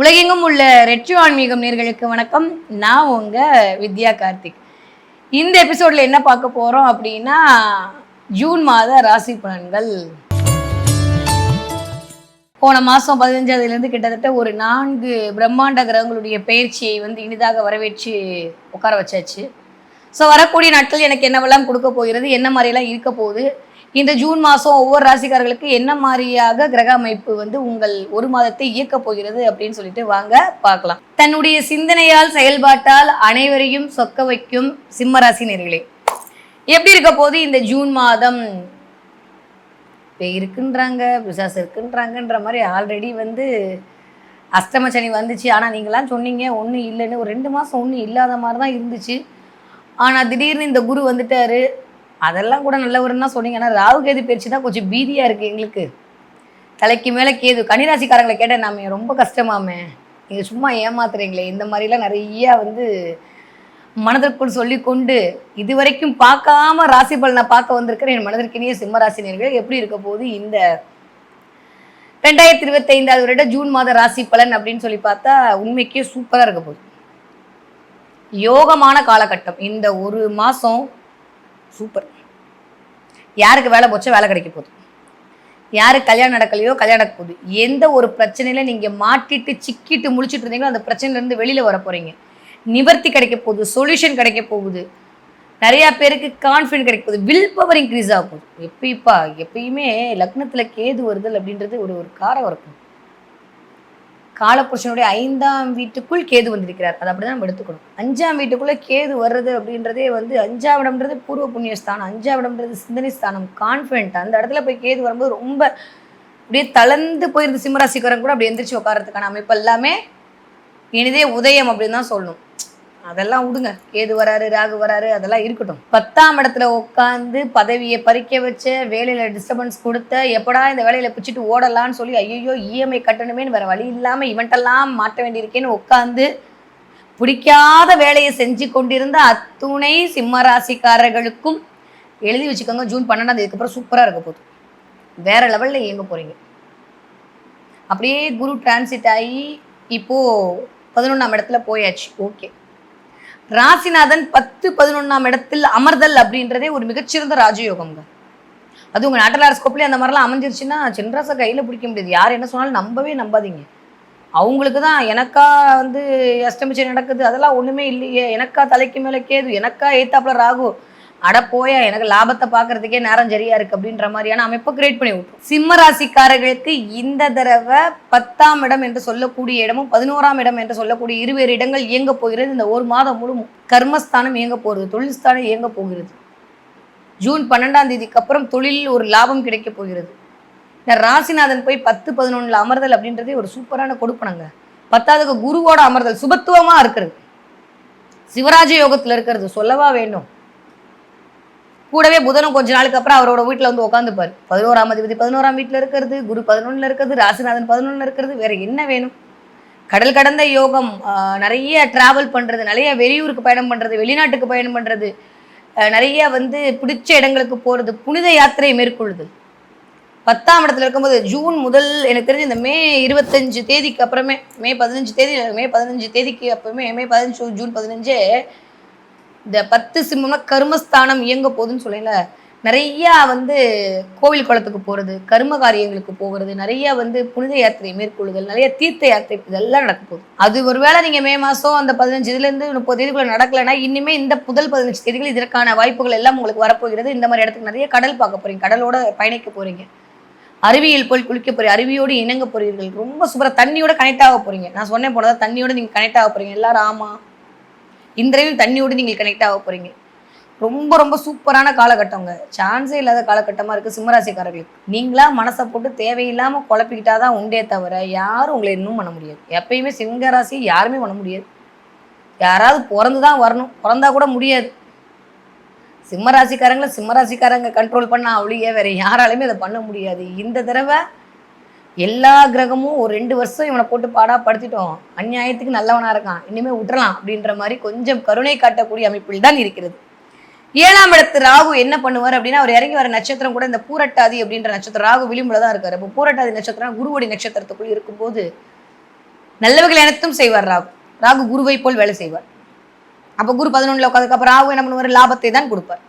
உலகெங்கும் உள்ள ரெட்ரோ ஆன்மீகம் நேர்களுக்கு வணக்கம். நான் உங்க வித்யா கார்த்திக். இந்த எபிசோட்ல என்ன பார்க்க போறோம் அப்படின்னா ஜூன் மாத ராசி பலன்கள். போன மாதம் பதினஞ்சாவதுலேருந்து கிட்டத்தட்ட ஒரு நான்கு பிரம்மாண்ட கிரகங்களுடைய பயிற்சியை வந்து இனிதாக வரவேற்று உட்கார வச்சாச்சு. ஸோ வரக்கூடிய நாட்கள் எனக்கு என்னவெல்லாம் கொடுக்க போகிறது என்ன மாதிரியெல்லாம் இருக்க போகுது இந்த ஜூன் மாதம் ஒவ்வொரு ராசிக்காரர்களுக்கு என்ன மாதிரியாக கிரக அமைப்பு வந்து உங்கள் ஒரு மாதத்தை இயக்க போகிறது அப்படின்னு சொல்லிட்டு வாங்க பார்க்கலாம். தன்னுடைய சிந்தனையால் செயல்பாட்டால் அனைவரையும் சொக்க வைக்கும் சிம்ம ராசி நேர்களே எப்படி இருக்க போது இந்த ஜூன் மாதம்? இருக்குன்றாங்க பிசாசு இருக்குன்றாங்கன்ற மாதிரி ஆல்ரெடி வந்து அஷ்டம சனி வந்துச்சு. ஆனால் நீங்களாம் சொன்னீங்க ஒன்றும் இல்லைன்னு. ஒரு ரெண்டு மாதம் ஒன்றும் இல்லாத மாதிரி தான் இருந்துச்சு. ஆனால் திடீர்னு இந்த குரு வந்துட்டாரு. அதெல்லாம் கூட நல்லவருன்னு சொன்னீங்க. ஆனால் ராகு கேது பயிற்சி தான் கொஞ்சம் பீதியாக இருக்குது எங்களுக்கு. தலைக்கு மேலே கேது. கன்னிராசிக்காரங்களை கேட்டேன் நாம ரொம்ப கஷ்டமாமே. நீங்கள் சும்மா ஏமாத்துறீங்களே. இந்த மாதிரிலாம் நிறையா வந்து மனதிற்குள் சொல்லி கொண்டு இதுவரைக்கும் பார்க்காம ராசி பலனை பார்க்க வந்திருக்கிறேன் என் மனதிற்கினிய சிம்மராசினியர்கள் எப்படி இருக்க போகுது இந்த ரெண்டாயிரத்தி இருபத்தி ஐந்தாவது வருட ஜூன் மாத ராசி பலன் அப்படின்னு சொல்லி பார்த்தா உண்மைக்கே சூப்பராக இருக்க போகுது. யோகமான காலகட்டம். இந்த ஒரு மாதம் சூப்பர் யாருக்கு வேலை போச்சோ வேலை கிடைக்க போகுது. யாருக்கு கல்யாணம் நடக்கலையோ கல்யாணம் நடக்க போகுது. எந்த ஒரு பிரச்சனையில் நீங்கள் மாட்டிட்டு சிக்கிட்டு முழிச்சிட்டு இருந்தீங்களோ அந்த பிரச்சனையிலேருந்து வெளியில் வர போகிறீங்க நிவர்த்தி கிடைக்க போகுது சொல்யூஷன் கிடைக்க போகுது. நிறையா பேருக்கு கான்ஃபிடென்ட் கிடைக்க போகுது. வில் பவர் இன்க்ரீஸ் ஆக போகுது. எப்பயுப்பா எப்பயுமே லக்னத்தில் கேது வருதல் அப்படின்றது ஒரு ஒரு காரம் இருக்கும் காலபுருஷனுடைய ஐந்தாம் வீட்டுக்குள் கேது வந்திருக்கிறார். அதை அப்படிதான் நம்ம எடுத்துக்கணும். அஞ்சாம் வீட்டுக்குள்ள கேது வர்றது அப்படின்றதே வந்து அஞ்சாம் இடம்ன்றது பூர்வ புண்ணிய ஸ்தானம் அஞ்சாம் இடம்ன்றது சிந்தனை ஸ்தானம் கான்ஃபிடென்ட் அந்த இடத்துல போய் கேது வரும்போது ரொம்ப அப்படியே தளர்ந்து போயிருந்த சிம்மராசிக்காரன் கூட அப்படி எந்திரிச்சு உட்காரத்துக்கான அமைப்பு எல்லாமே இனிதே உதயம் அப்படின்னு தான் சொல்லணும். அதெல்லாம் விடுங்க. கேது வராரு ராகு வராரு அதெல்லாம் இருக்கட்டும். பத்தாம் இடத்துல உட்காந்து பதவியை பறிக்க வச்ச வேலையில டிஸ்டர்பன்ஸ் கொடுத்த எப்படா இந்த வேலையில பிடிச்சிட்டு ஓடலாம்னு சொல்லி ஐயோ இஎம்ஐ கட்டணுமேன்னு வேற வழி இல்லாம இவன்ட்டெல்லாம் மாட்ட வேண்டியிருக்கேன்னு உட்காந்து பிடிக்காத வேலையை செஞ்சு கொண்டிருந்த அத்துணை சிம்மராசிக்காரர்களுக்கும் எழுதி வச்சுக்கோங்க ஜூன் பன்னெண்டாம் தேதிக்கு சூப்பராக இருக்க போகுது. வேற லெவலில் இயங்க போறீங்க. அப்படியே குரு டிரான்சிட் ஆகி இப்போ பதினொன்றாம் இடத்துல போயாச்சு. ஓகே ராசிநாதன் பத்து பதினொன்றாம் இடத்தில் அமர்தல் அப்படின்றதே ஒரு மிகச்சிறந்த ராஜயோகம்ங்க. அது உங்கள் நாட்டலாரஸ்கோப்லேயே அந்த மாதிரிலாம் அமைஞ்சிருச்சுன்னா சின்ராசை கையில் பிடிக்க முடியாது. யார் என்ன சொன்னாலும் நம்பவே நம்பாதீங்க. அவங்களுக்கு தான் எனக்கா வந்து அஷ்டமிச்சை நடக்குது. அதெல்லாம் ஒன்றுமே இல்லையே. எனக்கா தலைக்கு மேலே கேது. எனக்கா ஏத்தாப்புல ராகு. அட போயா எனக்கு லாபத்தை பார்க்கறதுக்கே நேரம் சரியா இருக்கு அப்படின்ற மாதிரியான அமைப்பை கிரியேட் பண்ணி விட்டுரும். சிம்ம ராசிக்காரர்களுக்கு இந்த தடவை பத்தாம் இடம் என்று சொல்லக்கூடிய இடமும் பதினோராம் இடம் என்று சொல்லக்கூடிய இருவேறு இடங்கள் இயங்க போகிறது. இந்த ஒரு மாதம் முழு கர்மஸ்தானம் இயங்க போகிறது தொழில்ஸ்தானம் இயங்க போகிறது. ஜூன் பன்னெண்டாம் தேதிக்கு அப்புறம் தொழிலில் ஒரு லாபம் கிடைக்க போகிறது. இந்த ராசிநாதன் போய் பத்து பதினொன்றில் அமர்தல் அப்படின்றதே ஒரு சூப்பரான கொடுப்பனங்க. பத்தாவதுக்கு குருவோட அமர்தல் சுபத்துவமா இருக்கிறது. சிவராஜ யோகத்துல இருக்கிறது சொல்லவா வேண்டும். கூடவே புதனும் கொஞ்ச நாளுக்கு அப்புறம் அவரோட வீட்டில் வந்து உட்காந்துப்பார் பதினோராம் அதிபதி பதினோராம் வீட்டில் இருக்கிறது குரு பதினொன்றில் இருக்கிறது ராசிநாதன் பதினொன்றில் இருக்கிறது வேற என்ன வேணும்? கடல் கடந்த யோகம் ஆஹ் நிறைய டிராவல் பண்ணுறது நிறைய வெளியூருக்கு பயணம் பண்ணுறது வெளிநாட்டுக்கு பயணம் பண்ணுறது நிறைய வந்து பிடிச்ச இடங்களுக்கு போகிறது புனித யாத்திரை மேற்கொள்ளுது. பத்தாம் இடத்துல இருக்கும்போது ஜூன் முதல் எனக்கு தெரிஞ்சு இந்த மே இருபத்தஞ்சு தேதிக்கு அப்புறமே மே பதினஞ்சு தேதி மே பதினஞ்சு தேதிக்கு அப்புறமே மே பதினஞ்சு ஜூன் பதினஞ்சு இந்த பத்து சிம்மம்னா கர்மஸ்தானம் இயங்க போகுதுன்னு சொல்லல. நிறையா வந்து கோவில் குளத்துக்கு போகிறது கர்ம காரியங்களுக்கு போகிறது நிறைய வந்து புனித யாத்திரை மேற்கொள்ளுதல் நிறைய தீர்த்த யாத்திரை இதெல்லாம் நடக்க போகுது. அது ஒருவேளை நீங்கள் மே மாதம் அந்த பதினஞ்சு இதுலேருந்து முப்பது தேதிக்குள்ளே நடக்கலைன்னா இனிமேல் இந்த முதல் பதினஞ்சு தேதிகள் இதற்கான வாய்ப்புகள் எல்லாம் உங்களுக்கு வரப்போகிறது. இந்த மாதிரி இடத்துக்கு நிறைய கடல் பார்க்க போகிறீங்க கடலோட பயணிக்க போகிறீங்க அருவியில் போய் குளிக்க போறீங்க அருவியோடு இணங்க போகிறீர்கள் ரொம்ப சூப்பராக தண்ணியோட கனெக்ட் ஆக போகிறீங்க நான் சொன்னேன் போனதா தண்ணியோட நீங்கள் கனெக்ட் ஆக போகிறீங்க எல்லாரும் ஆமாம் இன்றையும் தண்ணியோடு நீங்கள் கனெக்ட் ஆக போறீங்க. ரொம்ப ரொம்ப சூப்பரான காலகட்டங்க. சான்ஸே இல்லாத காலகட்டமாக இருக்குது சிம்மராசிக்காரர்களுக்கு. நீங்களாக மனசை போட்டு தேவையில்லாமல் குழப்பிக்கிட்டா தான் உண்டே தவிர யாரும் உங்களை இன்னும் பண்ண முடியாது. எப்பயுமே சிங்கராசி யாருமே பண்ண முடியாது. யாராவது பிறந்து தான் வரணும். பிறந்தா கூட முடியாது. சிம்மராசிக்காரங்களை சிம்மராசிக்காரங்க கண்ட்ரோல் பண்ண அவளியே வேற யாராலையுமே அதை பண்ண முடியாது. இந்த தடவை எல்லா கிரகமும் ஒரு ரெண்டு வருஷம் இவனை போட்டு பாடா படுத்திட்டோம். அநியாயத்துக்கு நல்லவனா இருக்கான். இனிமே விட்டுறலாம் அப்படின்ற மாதிரி கொஞ்சம் கருணை காட்டக்கூடிய அமைப்பில் தான் இருக்கிறது. ஏழாம் இடத்து ராகு என்ன பண்ணுவார் அப்படின்னா அவர் இறங்கி வர நட்சத்திரம் கூட இந்த பூரட்டாதி அப்படின்ற நட்சத்திரம் ராகு விளிம்புல தான் இருக்காரு. இப்போ பூரட்டாதி நட்சத்திரம் குருவடி நட்சத்திரத்துக்குள் இருக்கும்போது நல்லவர்கள் அனைத்தும் செய்வார் ராகு. ராகு குருவை போல் வேலை செய்வார். அப்போ குரு பதினொன்றில் உட்காந்துக்கப்புறம் ராகு என்ன பண்ணுவார்? லாபத்தை தான் கொடுப்பார்.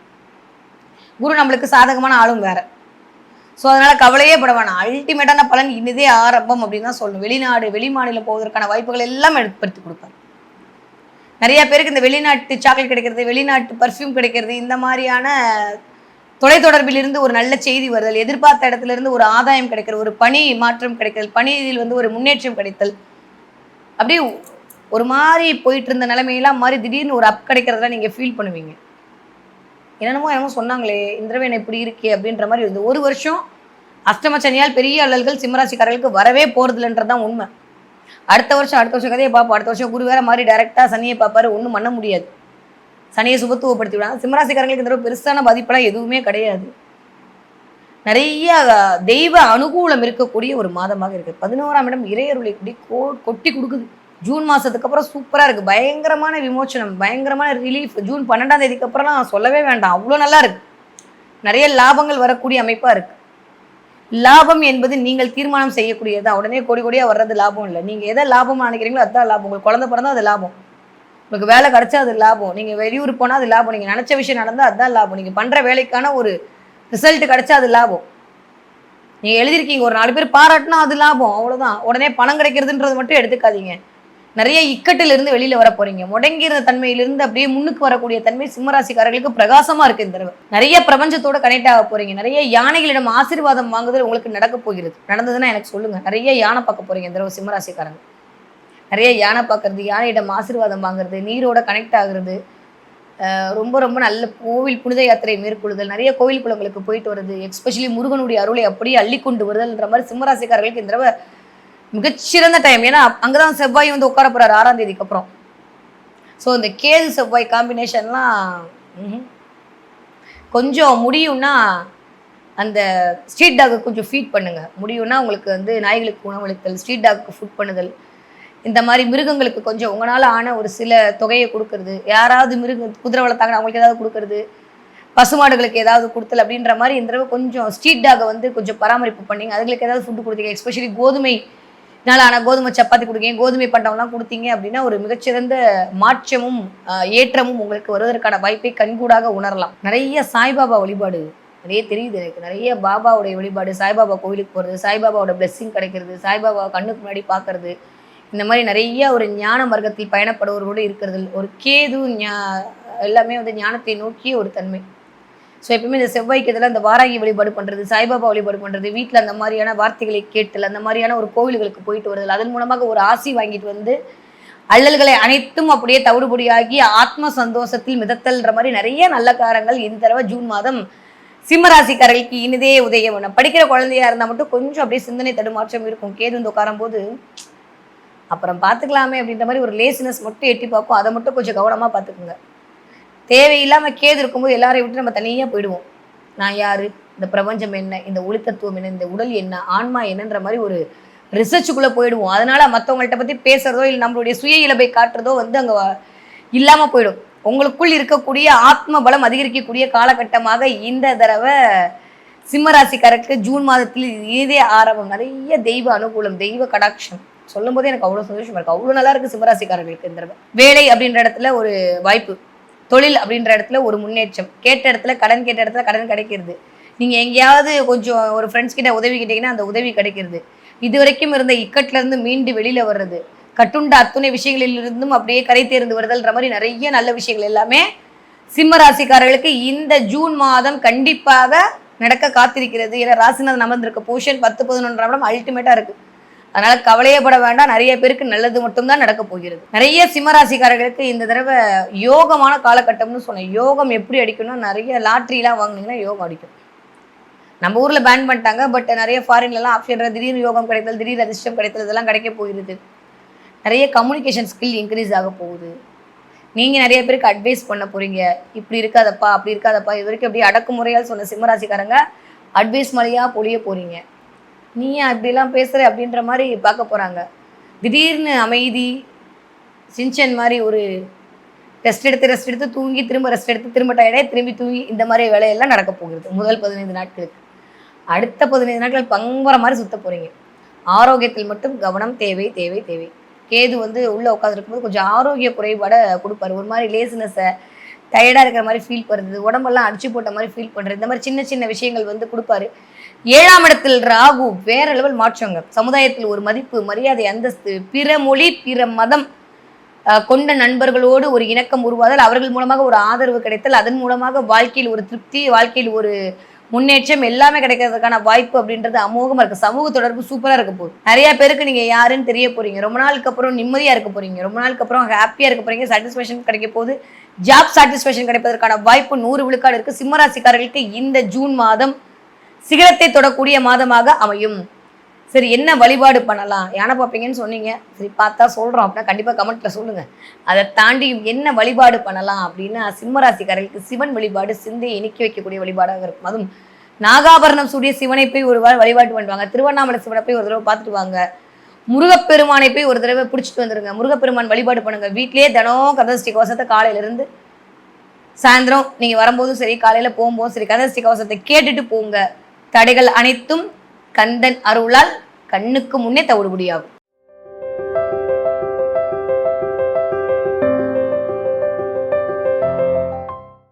குரு நம்மளுக்கு சாதகமான ஆளும் வேற. ஸோ அதனால் கவலையே பட வேணாம். அல்டிமேட்டான பலன் இன்னதே ஆரம்பம் அப்படின்னு தான் சொல்லணும். வெளிநாடு வெளிமாநிலம் போவதற்கான வாய்ப்புகள் எல்லாம் ஏற்படுத்தி கொடுப்பார். நிறைய பேருக்கு இந்த வெளிநாட்டு சாக்லேட் கிடைக்கிறது வெளிநாட்டு பர்ஃப்யூம் கிடைக்கிறது இந்த மாதிரியான தொலைத்தொடர்பிலிருந்து ஒரு நல்ல செய்தி வருதல் எதிர்பார்த்த இடத்துல இருந்து ஒரு ஆதாயம் கிடைக்கிற ஒரு பணி மாற்றம் கிடைக்கிறது பணியில் வந்து ஒரு முன்னேற்றம் கிடைத்தல். அப்படியே ஒரு மாதிரி போயிட்டு இருந்த நிலைமையெல்லாம் மாதிரி திடீர்னு ஒரு அப் கிடைக்கிறதெல்லாம் நீங்கள் ஃபீல் பண்ணுவீங்க. என்னென்னமோ என்னமோ சொன்னாங்களே இந்த தடவை இப்படி இருக்கே அப்படின்ற மாதிரி இருந்தது. ஒரு வருஷம் அஷ்டமச்சனியால் பெரிய அல்லல்கள் சிம்மராசிக்காரர்களுக்கு வரவே போகிறதில்லன்றது தான் உண்மை. அடுத்த வருஷம் அடுத்த வருஷம் கதையை பார்ப்போம். அடுத்த வருஷம் குரு வேற மாதிரி டேரெக்டாக சனியை பார்ப்பாரு. ஒன்றும் பண்ண முடியாது. சனியை சுபத்துவப்படுத்தி விடாங்க சிம்மராசிக்காரங்களுக்கு இந்த பெருசான பாதிப்பெல்லாம் எதுவுமே கிடையாது. நிறைய தெய்வ அனுகூலம் இருக்கக்கூடிய ஒரு மாதமாக இருக்குது பதினோராம் இடம் இறையருளை கொட்டி கோ கொட்டி கொடுக்குது. ஜூன் மாதத்துக்கு அப்புறம் சூப்பராக இருக்குது பயங்கரமான விமோச்சனம் பயங்கரமான ரிலீஃப் ஜூன் பன்னெண்டாம் தேதிக்கு அப்புறம்லாம் சொல்லவே வேண்டாம். அவ்வளோ நல்லா இருக்கு. நிறைய லாபங்கள் வரக்கூடிய அமைப்பாக இருக்குது லாபம் என்பது நீங்கள் தீர்மானம் செய்யக்கூடியதா உடனே கோடி கோடியாக வர்றது லாபம் இல்லை. நீங்கள் எதை லாபம் நினைக்கிறீங்களோ அதுதான் லாபம். உங்களுக்கு குழந்த பிறந்தா அது லாபம். உங்களுக்கு வேலை கிடைச்சா அது லாபம். நீங்கள் வெளியூர் போனால் அது லாபம். நீங்கள் நினச்ச விஷயம் நடந்தால் அதுதான் லாபம். நீங்கள் பண்ணுற வேலைக்கான ஒரு ரிசல்ட் கிடைச்சா அது லாபம். நீங்கள் எழுதியிருக்கீங்க. ஒரு நாலு பேர் பாராட்டினா அது லாபம். அவ்வளோதான் உடனே பணம் கிடைக்கிறதுன்றது மட்டும் எடுத்துக்காதீங்க. நிறைய இக்கட்டிலிருந்து வெளியில வர போறீங்க. முடங்கிற தன்மையிலிருந்து அப்படியே முன்னுக்கு வரக்கூடிய தன்மை சிம்மராசிக்காரர்களுக்கு பிரகாசமா இருக்கு இந்த தடவை. நிறைய பிரபஞ்சத்தோட கனெக்ட் ஆக போறீங்க. நிறைய யானைகளிடம் ஆசீர்வாதம் வாங்குதல் உங்களுக்கு நடக்க போகிறது. நடந்ததுன்னா எனக்கு சொல்லுங்க. நிறைய யானை பார்க்க போறீங்க இந்த தடவை சிம்மராசிக்காரங்க. நிறைய யானை பார்க்கறது யானையிடம் ஆசீர்வாதம் வாங்குறது நீரோட கனெக்ட் ஆகுறது ரொம்ப ரொம்ப நல்ல கோவில் புனித யாத்திரை மேற்கொள்ளுதல் நிறைய கோவில் குளங்களுக்கு போயிட்டு வருது எஸ்பெஷலி முருகனுடைய அருளை அப்படியே அள்ளி கொண்டு வருதல்ன்ற மாதிரி சிம்மராசிக்காரர்களுக்கு இந்த தடவை மிகச்சிறந்த டைம் ஏன்னா அங்கதான் செவ்வாய் வந்து உட்கார போறாரு ஆறாம் தேதிக்கு அப்புறம். ஸோ இந்த கேது செவ்வாய் காம்பினேஷன்லாம் கொஞ்சம் முடியும்னா அந்த ஸ்ட்ரீட் டாக்கு கொஞ்சம் ஃபீட் பண்ணுங்க. முடியும்னா உங்களுக்கு வந்து நாய்களுக்கு உணவளித்தல் ஸ்ட்ரீட் டாக்கு ஃபுட் பண்ணுதல். இந்த மாதிரி மிருகங்களுக்கு கொஞ்சம் உங்களால் ஆன ஒரு சில தொகையை கொடுக்கறது. யாராவது மிருக குதிரை வளர்த்தாங்கன்னா அவங்களுக்கு ஏதாவது கொடுக்கறது. பசுமாடுகளுக்கு ஏதாவது கொடுத்தல் அப்படின்ற மாதிரி இந்த தடவை கொஞ்சம் ஸ்ட்ரீட் டாகை வந்து கொஞ்சம் பராமரிப்பு பண்ணிங்க. அதுங்களுக்கு ஏதாவது ஃபுட்டு கொடுத்தீங்க. எஸ்பெஷலி கோதுமை நாள் ஆனால் கோதுமை சப்பாத்தி கொடுங்க. கோதுமை பண்டம்லாம் கொடுத்தீங்க அப்படின்னா ஒரு மிகச்சிறந்த மாற்றமும் ஏற்றமும் உங்களுக்கு வருவதற்கான வாய்ப்பை கண்கூடாக உணரலாம். நிறைய சாய்பாபா வழிபாடு. நிறைய தெரியுது எனக்கு. நிறைய பாபாவுடைய வழிபாடு சாய்பாபா கோவிலுக்கு போகிறது சாய்பாபாவோட பிளெஸ்ஸிங் கிடைக்கிறது சாய்பாபா கண்ணுக்கு முன்னாடி பார்க்கறது. இந்த மாதிரி நிறைய ஒரு ஞான மார்க்கத்தில் பயணப்படுவர்களோடு இருக்கிறது. ஒரு கேது ஞா- எல்லாமே வந்து ஞானத்தை நோக்கிய ஒரு தன்மை. ஸோ எப்பவுமே இந்த செவ்வாய்க்கு இதில் அந்த வாராகி வழிபாடு பண்ணுறது சாய்பாபா வழிபாடு பண்ணுறது வீட்டில் அந்த மாதிரியான வார்த்தைகளை கேட்டல் அந்த மாதிரியான ஒரு கோவில்களுக்கு போயிட்டு வருதல் அதன் மூலமாக ஒரு ஆசி வாங்கிட்டு வந்து அல்லல்களை அனைத்தும் அப்படியே தவிடுபொடியாகி ஆத்ம சந்தோஷத்தில் மிதத்தல்ன்ற மாதிரி நிறைய நல்ல காரங்கள் இந்த தடவை ஜூன் மாதம் சிம்மராசிக்காரர்களுக்கு இனிதே உதயம். பண்ண படிக்கிற குழந்தையா இருந்தால் மட்டும் கொஞ்சம் அப்படியே சிந்தனை தடுமாற்றம் இருக்கும். கேது வந்து உட்காரும்போது அப்புறம் பார்த்துக்கலாமே அப்படின்ற மாதிரி ஒரு லேசினஸ் மட்டும் எட்டி பார்க்கும். அதை மட்டும் கொஞ்சம் கவனமாக பார்த்துக்குங்க. தேவையில்லாமல் கேது இருக்கும்போது எல்லாரையும் விட்டு நம்ம தனியாக போயிடுவோம். நான் யாரு? இந்த பிரபஞ்சம் என்ன? இந்த ஒளித்தத்துவம் என்ன? இந்த உடல் என்ன? ஆன்மா என்னன்ற மாதிரி ஒரு ரிசர்ச்சுக்குள்ளே போயிடுவோம். அதனால மற்றவங்கள்ட்ட பற்றி பேசுறதோ இல்லை நம்மளுடைய சுய இயல்பை காட்டுறதோ வந்து அங்கே இல்லாமல் போயிடும். உங்களுக்குள் இருக்கக்கூடிய ஆத்ம பலம் அதிகரிக்கக்கூடிய காலகட்டமாக இந்த தடவை சிம்மராசிக்காரருக்கு ஜூன் மாதத்தில் இதே ஆரம்பம். நிறைய தெய்வ அனுகூலம் தெய்வ கடாட்சம். சொல்லும் போதே எனக்கு அவ்வளோ சந்தோஷமா இருக்கு. அவ்வளோ நல்லா இருக்கு சிம்மராசிக்காரர்களுக்கு இந்த தடவை. வேலை அப்படின்ற இடத்துல ஒரு வாய்ப்பு. தொழில் அப்படின்ற இடத்துல ஒரு முன்னேற்றம். கேட்ட இடத்துல கடன் கேட்ட இடத்துல கடன் கிடைக்கிறது. நீங்க எங்கேயாவது கொஞ்சம் ஒரு ஃப்ரெண்ட்ஸ் கிட்ட உதவி கேட்டீங்கன்னா அந்த உதவி கிடைக்கிறது. இது வரைக்கும் இருந்த இக்கட்ல இருந்து மீண்டு வெளியில வர்றது. கட்டுண்ட அத்துணை விஷயங்களிலிருந்தும் அப்படியே கரை தேர்ந்து வருதல்ன்ற மாதிரி நிறைய நல்ல விஷயங்கள் எல்லாமே சிம்ம ராசிக்காரர்களுக்கு இந்த ஜூன் மாதம் கண்டிப்பாக நடக்க காத்திருக்கிறது. ஏன்னா ராசிநாதன் அமர்ந்திருக்க போஷன் பத்து பதினொன்றாம் இடம் அல்டிமேட்டா இருக்கு. அதனால கவலையப்பட வேண்டாம். நிறைய பேருக்கு நல்லது மட்டும்தான் நடக்க போகிறது. நிறைய சிம்மராசிக்காரர்களுக்கு இந்த தடவை யோகமான காலகட்டம்னு சொன்னேன். யோகம் எப்படி அடிக்கணும்னா நிறைய லாட்ரிலாம் வாங்குனீங்கன்னா யோகம் அடிக்கும். நம்ம ஊரில் பேன் பண்ணிட்டாங்க பட் நிறைய ஃபாரின்லலாம் ஆப்ஷன் திடீர்னு யோகம் கிடைத்தல் திடீர் அதிர்ஷ்டம் கிடைத்தல் இதெல்லாம் கிடைக்க போகிறது நிறைய கம்யூனிகேஷன் ஸ்கில் இன்க்ரீஸ் ஆக போகுது. நீங்கள் நிறைய பேருக்கு அட்வைஸ் பண்ண போகிறீங்க இப்படி இருக்காதப்பா அப்படி இருக்காதப்பா. இது வரைக்கும் அப்படியே அடக்குமுறையால் சொன்ன சிம்மராசிக்காரங்க அட்வைஸ் மலையாக பொழிய போகிறீங்க நீ ஏன் இப்படிலாம் பேசுகிற அப்படின்ற மாதிரி பார்க்க போகிறாங்க திடீர்னு அமைதி சிஞ்சன் மாதிரி ஒரு ரெஸ்ட் எடுத்து ரெஸ்ட் எடுத்து தூங்கி திரும்ப ரெஸ்ட் எடுத்து திரும்ப டயர்டே திரும்பி தூங்கி இந்த மாதிரி வேலையெல்லாம் நடக்க போகிறது. முதல் பதினைந்து நாட்களுக்கு. அடுத்த பதினைந்து நாட்கள் பங்குற மாதிரி சுத்த போகிறீங்க ஆரோக்கியத்தில் மட்டும் கவனம் தேவை தேவை தேவை. கேது வந்து உள்ளே உட்காந்துருக்கும்போது கொஞ்சம் ஆரோக்கிய குறைபாடை கொடுப்பாரு. ஒரு மாதிரி லேசினஸை டயர்டாக இருக்கிற மாதிரி ஃபீல் பண்ணுறது உடம்பெல்லாம் அடிச்சு போட்ட மாதிரி ஃபீல் பண்ணுறது இந்த மாதிரி சின்ன சின்ன விஷயங்கள் வந்து கொடுப்பாரு. ஏழாம் இடத்தில் ராகு வேற லெவல் மாற்றங்க. சமுதாயத்தில் ஒரு மதிப்பு மரியாதை அந்தஸ்து பிற மொழி பிற மதம் கொண்ட நண்பர்களோடு ஒரு இணக்கம் உருவாதல் அவர்கள் மூலமாக ஒரு ஆதரவு கிடைத்தல் அதன் மூலமாக வாழ்க்கையில் ஒரு திருப்தி வாழ்க்கையில் ஒரு முன்னேற்றம் எல்லாமே கிடைக்கிறதுக்கான வாய்ப்பு அப்படின்றது அமோகமா இருக்கு. சமூக தொடர்பு சூப்பரா இருக்க போகுது. நிறைய பேருக்கு நீங்க யாருன்னு தெரிய போறீங்க. ரொம்ப நாளுக்கு அப்புறம் நிம்மதியா இருக்க போறீங்க. ரொம்ப நாளுக்கு அப்புறம் ஹாப்பியா இருக்க போறீங்க. சாட்டிஸ்ஃபேக்ஷன் கிடைக்க போகுது. ஜாப் சாட்டிஸ்ஃபேக்ஷன் கிடைப்பதற்கான வாய்ப்பு நூறு விழுக்காடு இருக்கு. சிம்மராசிக்காரர்களுக்கு இந்த ஜூன் மாதம் சிகரத்தை தொடக்கூடிய மாதமாக அமையும். சரி என்ன வழிபாடு பண்ணலாம்? யானை பார்ப்பீங்கன்னு சொன்னீங்க. சரி பார்த்தா சொல்கிறோம் அப்படின்னா கண்டிப்பாக கமெண்ட்டில் சொல்லுங்கள் அதை தாண்டியும் என்ன வழிபாடு பண்ணலாம் அப்படின்னா சிம்மராசிக்காரர்களுக்கு சிவன் வழிபாடு சிந்தையை இனிக்கி வைக்கக்கூடிய வழிபாடாக இருக்கும். அதுவும் நாகாபரணம் சூடிய சிவனை போய் ஒரு வாரம் வழிபாட்டு பண்ணுவாங்க. திருவண்ணாமலை சிவனை போய் ஒரு தடவை பார்த்துட்டு வாங்க. முருகப்பெருமானை போய் ஒரு தடவை பிடிச்சிட்டு வந்துருங்க. முருகப்பெருமான் வழிபாடு பண்ணுங்க. வீட்டிலே தினம் கதஸ்டி கவசத்தை காலையிலேருந்து சாயந்தரம் நீங்கள் வரும்போதும் சரி காலையில் போகும்போதும் சரி கதஸ்டி கவசத்தை கேட்டுட்டு போங்க. தடைகள் அனைத்தும் கந்தன் அருளால் கண்ணுக்கு முன்னே தவிடுபடியாகும்.